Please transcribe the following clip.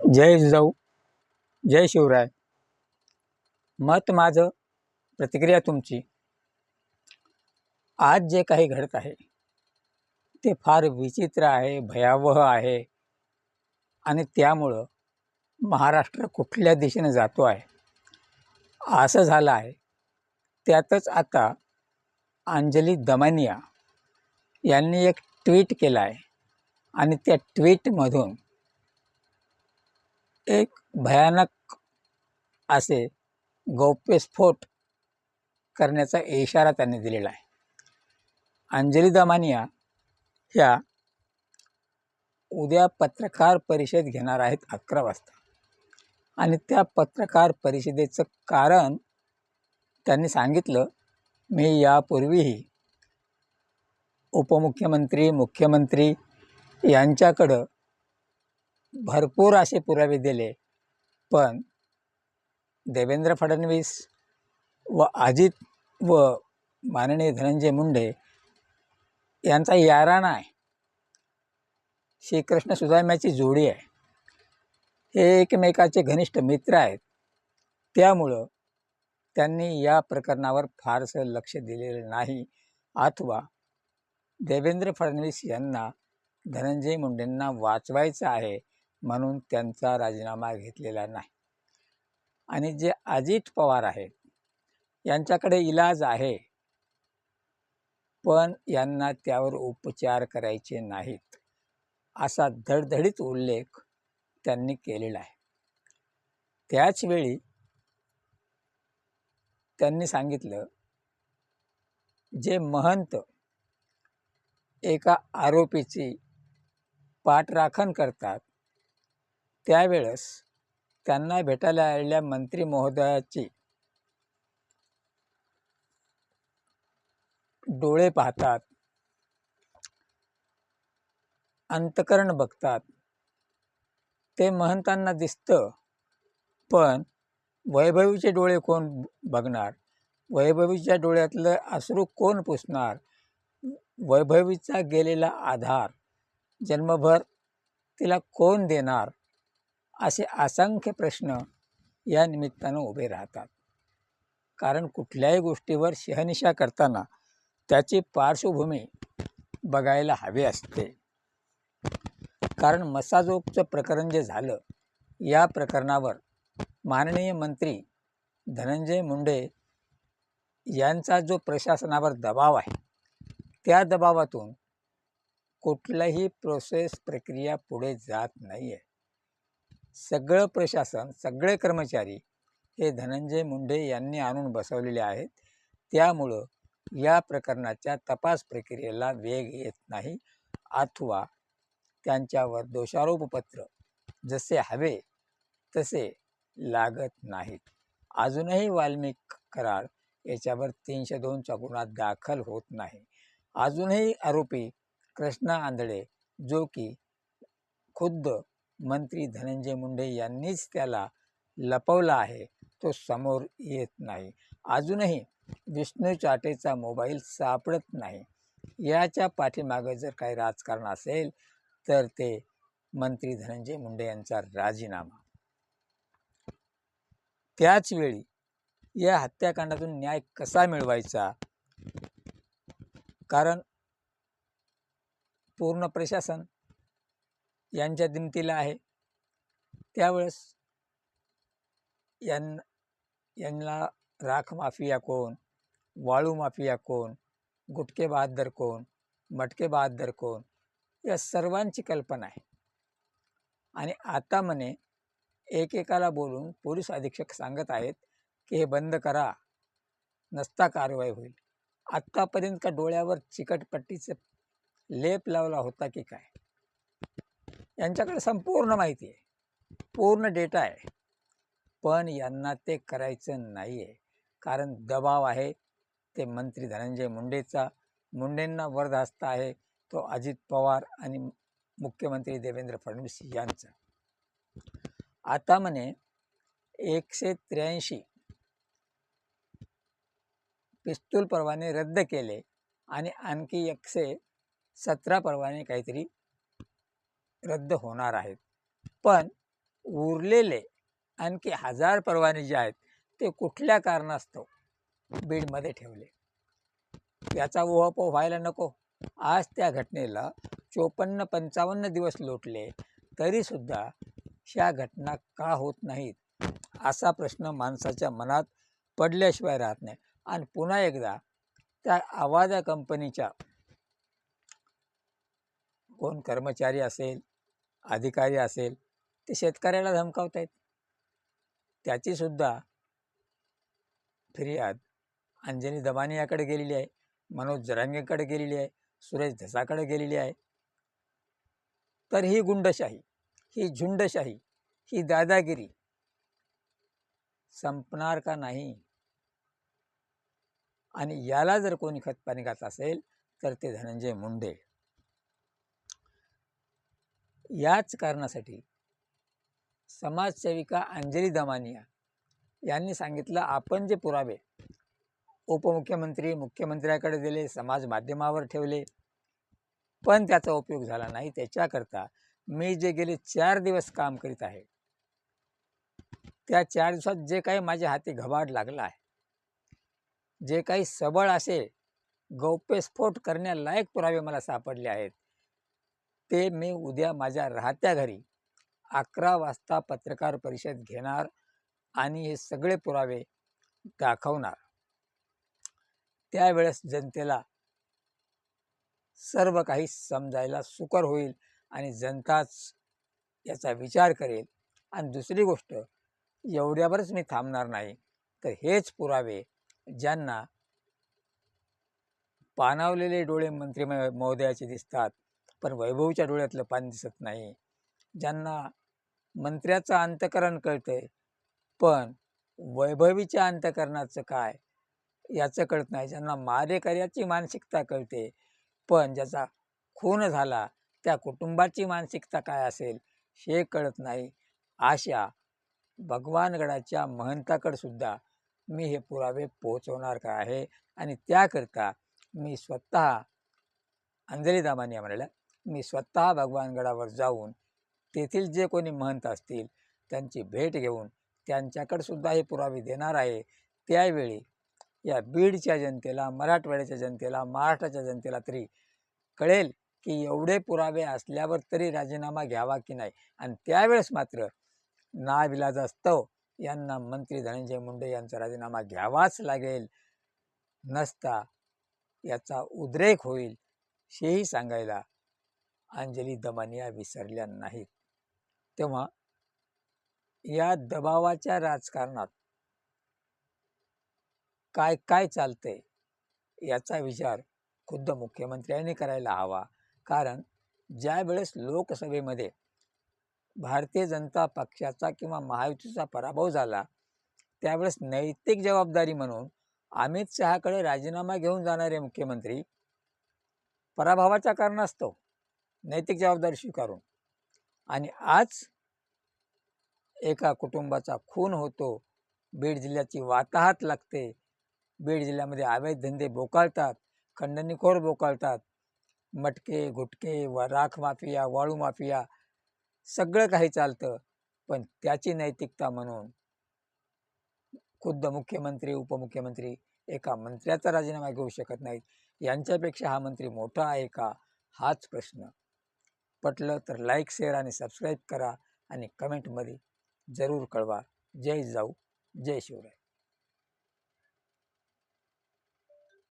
जय जिजाऊ जय शिवराय. मत माझं प्रतिक्रिया तुमची. आज जे काही घडत आहे ते फार विचित्र आहे भयावह आहे. आणि त्यामुळं महाराष्ट्र कुठल्या दिशेने जातो आहे? असं झालं आहे. त्यातच आता अंजली दमानिया यांनी एक ट्विट केलं आहे. आणि त्या ट्विटमधून एक भयानक असे गौप्यस्फोट करण्याचा इशारा त्यांनी दिलेला आहे. अंजली दमानिया ह्या उद्या पत्रकार परिषद घेणार आहेत अकरा वाजता. आणि त्या पत्रकार परिषदेचं कारण त्यांनी सांगितलं मी यापूर्वीही उपमुख्यमंत्री मुख्यमंत्री यांच्याकडं भरपूर असे पुरावे दिले. पण देवेंद्र फडणवीस व अजित व माननीय धनंजय मुंडे यांचा याराणा आहे श्रीकृष्ण सुदाम्याची जोडी आहे. हे एकमेकाचे घनिष्ठ मित्र आहेत. त्यामुळं त्यांनी या प्रकरणावर फारसं लक्ष दिलेलं नाही. अथवा देवेंद्र फडणवीस यांना धनंजय मुंडेंना वाचवायचं आहे म्हणून त्यांचा राजीनामा घेतलेला नाही. आणि जे अजित पवार आहेत यांच्याकडे इलाज आहे पण यांना त्यावर उपचार करायचे नाहीत असा धडधडीत उल्लेख त्यांनी केलेला आहे. त्याचवेळी त्यांनी सांगितलं जे महंत एका आरोपीची पाठराखण करतात त्यावेळेस त्यांना भेटायला आलेल्या मंत्री महोदयाची डोळे पाहतात. अंतकरण बघतात. ते महंतांना दिसतं पण वैभवीचे डोळे कोण बघणार? वैभवीच्या डोळ्यातलं अश्रू कोण पुसणार? वैभवीचा गेलेला आधार जन्मभर तिला कोण देणार? असे असंख्य प्रश्न या निमित्तानं उभे राहतात. कारण कुठल्याही गोष्टीवर शहनिशा करताना त्याची पार्श्वभूमी बघायला हवी असते. कारण मसाजोगचं प्रकरण जे झालं या प्रकरणावर माननीय मंत्री धनंजय मुंडे यांचा जो प्रशासनावर दबाव आहे त्या दबावातून कुठलाही प्रोसेस प्रक्रिया पुढे जात नाही आहे सगळं प्रशासन सगळे कर्मचारी हे धनंजय मुंडे यांनी आणून बसवलेले आहेत. त्यामुळं या प्रकरणाच्या तपास प्रक्रियेला वेग येत नाही. अथवा त्यांच्यावर दोषारोपपत्र जसे हवे तसे लागत नाहीत. अजूनही वाल्मिक कराड याच्यावर तीनशे दोनचा गुन्हा दाखल होत नाही. अजूनही आरोपी कृष्णा आंधळे जो की खुद्द मंत्री धनंजय मुंडे यांनीच त्याला लपवला आहे तो समोर येत नाही. अजूनही विष्णू चाटेचा मोबाईल सापडत नाही. याच्या पाठीमागं जर काही राजकारण असेल तर ते मंत्री धनंजय मुंडे यांचा राजीनामा. त्याचवेळी या हत्याकांडातून न्याय कसा मिळवायचा? कारण पूर्ण प्रशासन यांच्या दिमतीला आहे. त्यावेळेस यां यांना राख माफिया कोण? वाळू माफिया कोण? गुटके बहादर कोण? मटके बहादर कोण? या सर्वांची कल्पना आहे. आणि आता म्हणे एकेकाला बोलून पोलीस अधीक्षक सांगत आहेत की हे बंद करा नसता कारवाई होईल. आत्तापर्यंत का डोळ्यावर चिकटपट्टीचं लेप लावला होता की काय? यांच्याकडे संपूर्ण माहिती आहे. पूर्ण डेटा आहे. पण यांना ते करायचं नाही आहे कारण दबाव आहे. ते मंत्री धनंजय मुंडेचा. मुंडेंना वरदास्त आहे तो अजित पवार आणि मुख्यमंत्री देवेंद्र फडणवीस यांचा. आता म्हणे एकशे त्र्याऐंशी पिस्तूल परवाने रद्द केले आणि आणखी एकशे सतरा परवाने काहीतरी रद्द होणार आहेत. पण उरलेले आणखी हजार परवाने जे आहेत ते कुठल्या कारणास्तव बीडमध्ये ठेवले? याचा ओहापोह व्हायला नको. आज त्या घटनेला चोपन्न पंचावन्न दिवस लोटले तरीसुद्धा ह्या घटना का होत नाहीत असा प्रश्न माणसाच्या मनात पडल्याशिवाय राहत नाही. आणि पुन्हा एकदा त्या आवाजा कंपनीच्या कोण कर्मचारी असेल अधिकारी असेल ते शेतकऱ्याला धमकावत आहेत त्याचीसुद्धा फिर्याद अंजनी दबानियाकडे गेलेली आहे मनोज जरांगेकडे गेलेली आहे सुरेश धसाकडे गेलेली आहे. तर ही गुंडशाही ही झुंडशाही ही दादागिरी संपणार का नाही? आणि याला जर कोणी खतपाणी घात असेल तर ते धनंजय मुंडे. याच कारणासाठी समाजसेविका अंजली दमानिया यांनी सांगितलं आपण जे पुरावे उपमुख्यमंत्री मुख्यमंत्र्याकडे दिले समाज माध्यमावर ठेवले पण त्याचा उपयोग झाला नाही. त्याच्याकरता मी जे गेले चार दिवस काम करीत आहे. त्या चार दिवसात जे काही माझ्या हाती घबाड लागला आहे जे काही सबळ असे गौप्यस्फोट करण्यालायक पुरावे मला सापडले आहेत ते मी उद्या माझ्या राहत्या घरी अकरा वाजता पत्रकार परिषद घेणार आणि हे सगळे पुरावे दाखवणार. त्यावेळेस जनतेला सर्व काही समजायला सुकर होईल आणि जनताच याचा विचार करेल. आणि दुसरी गोष्ट एवढ्यावरच मी थांबणार नाही. तर हेच पुरावे ज्यांना पानावलेले डोळे मंत्री महोदयाचे दिसतात. पण वैभवच्या डोळ्यातलं पाणी दिसत नाही. ज्यांना मंत्र्याचं अंतकरण कळतंय पण वैभवीच्या अंतकरणाचं काय? याचं कळत नाही. ज्यांना मारेकऱ्याची मानसिकता कळते पण ज्याचा खून झाला त्या कुटुंबाची मानसिकता काय असेल हे कळत नाही. अशा भगवानगडाच्या महंताकडे सुद्धा मी हे पुरावे पोहोचवणार का आहे? आणि त्याकरता मी स्वतः अंजली दामानी म्हणाल्या मी स्वतः भगवानगडावर जाऊन तेथील जे कोणी महंत असतील त्यांची भेट घेऊन त्यांच्याकडंसुद्धा हे पुरावे देणार आहे. त्यावेळी या बीडच्या जनतेला मराठवाड्याच्या जनतेला महाराष्ट्राच्या जनतेला तरी कळेल की एवढे पुरावे असल्यावर तरी राजीनामा घ्यावा की नाही. आणि त्यावेळेस मात्र नाविलाजास्तव यांना मंत्री धनंजय मुंडे यांचा राजीनामा घ्यावाच लागेल. नसता याचा उद्रेक होईल हेही सांगायला अंजली दमानिया विसरल्या नाहीत. तेव्हा या दबावाच्या राजकारणात काय काय चालतंय याचा विचार खुद्द मुख्यमंत्र्यांनी करायला हवा. कारण ज्यावेळेस लोकसभेमध्ये भारतीय जनता पक्षाचा किंवा महायुतीचा पराभव झाला त्यावेळेस नैतिक जबाबदारी म्हणून अमित शहाकडे राजीनामा घेऊन जाणारे मुख्यमंत्री पराभवाच्या कारणास्तव नैतिक जबाबदारी स्वीकारून. आणि आज एका कुटुंबाचा खून होतो. बीड जिल्ह्याची वाताहात लागते. बीड जिल्ह्यामध्ये अवैध धंदे बोकाळतात. खंडणीखोर बोकाळतात. मटके गुटके व राख माफिया वाळू माफिया सगळं काही चालतं. पण त्याची नैतिकता म्हणून खुद्द मुख्यमंत्री उपमुख्यमंत्री एका मंत्र्याचा राजीनामा घेऊ शकत नाहीत. यांच्यापेक्षा हा मंत्री मोठा आहे का? हाच प्रश्न. पटलं तर लाईक शेअर आणि सबस्क्राईब करा आणि कमेंटमध्ये जरूर कळवा. जय जाऊ. जय शिवराय.